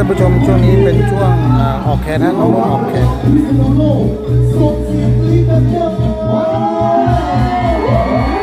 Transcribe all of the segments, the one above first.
ท่านผู้ชมช่วงนี้เป็นช่วงออกแขนนะน้องนุ่นออกแขนถ่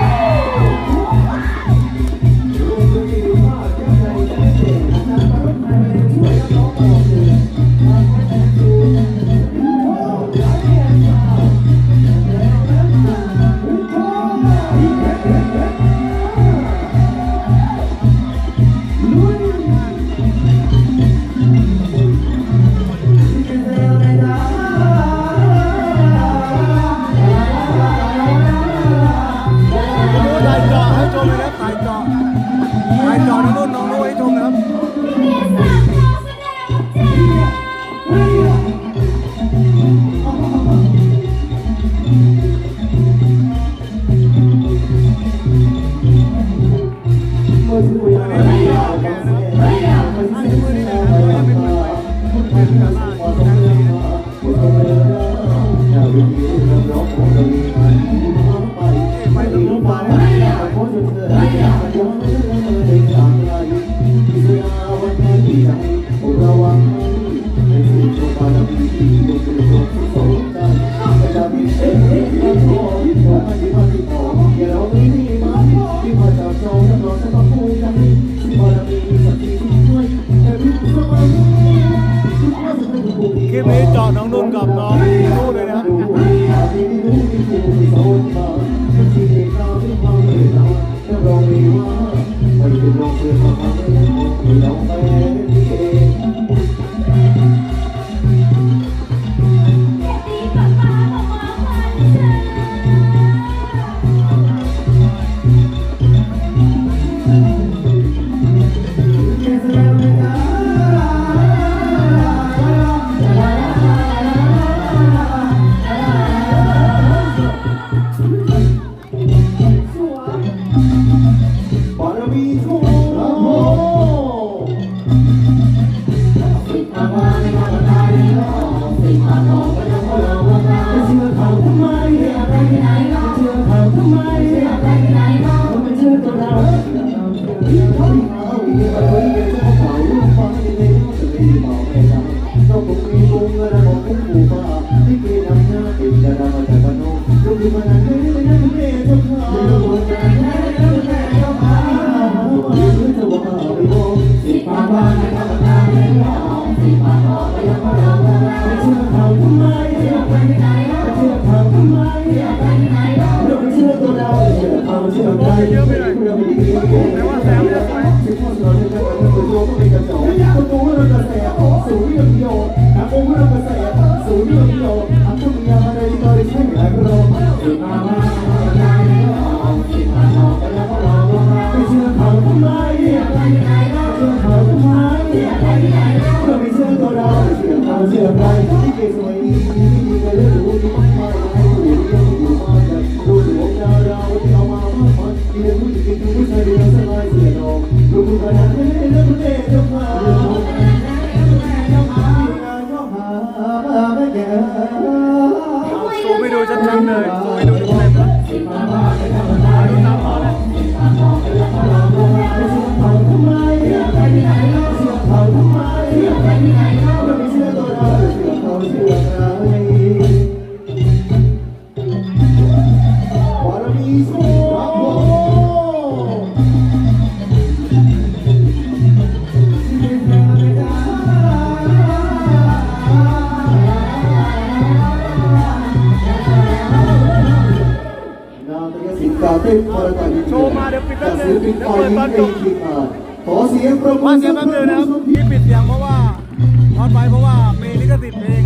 ไป ลิปนี้เจาะน้องนุ่นกับน้องนุ่นเลยนะครับเโชว์มาเดี๋ยวปิดแป๊บนึงเดี๋ยวเปิดตอนจบขอเสียงประมืว่าอเสียงแป๊บเดียวนะครับที่ปิดเสียงเพราะว่าทอนไปเพราะว่ามีลิขสิทธิ์เพลง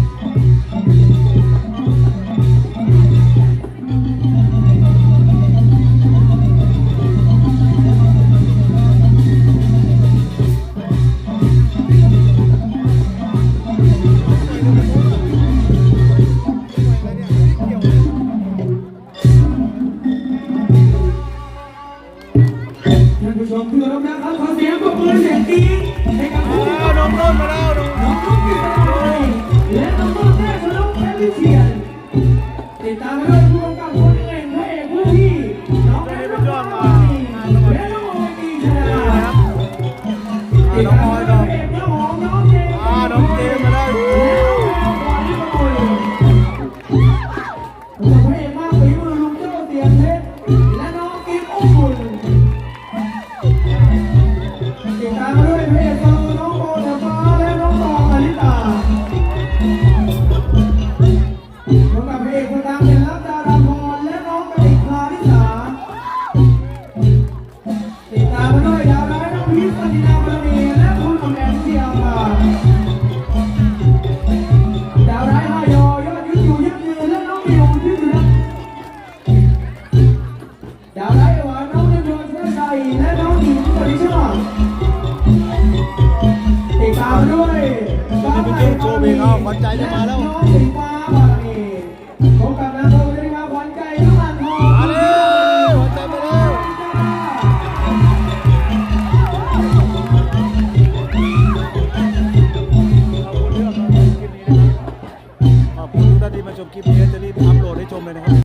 ชมที่รับนะครับขอเสียงปรบมือเสียงดีให้กับผู้ที่น้องต้นมาแล้วน้องต้นมาแล้วและน้องต่นแท้ทะลุแท้ลิเชียนติดตามด้วยกำกับคนเอกพระเอกผู้ที่น้องแอนน้องออยและน้องออยดีชนะติดตามด้วย ขวัญใจจะมา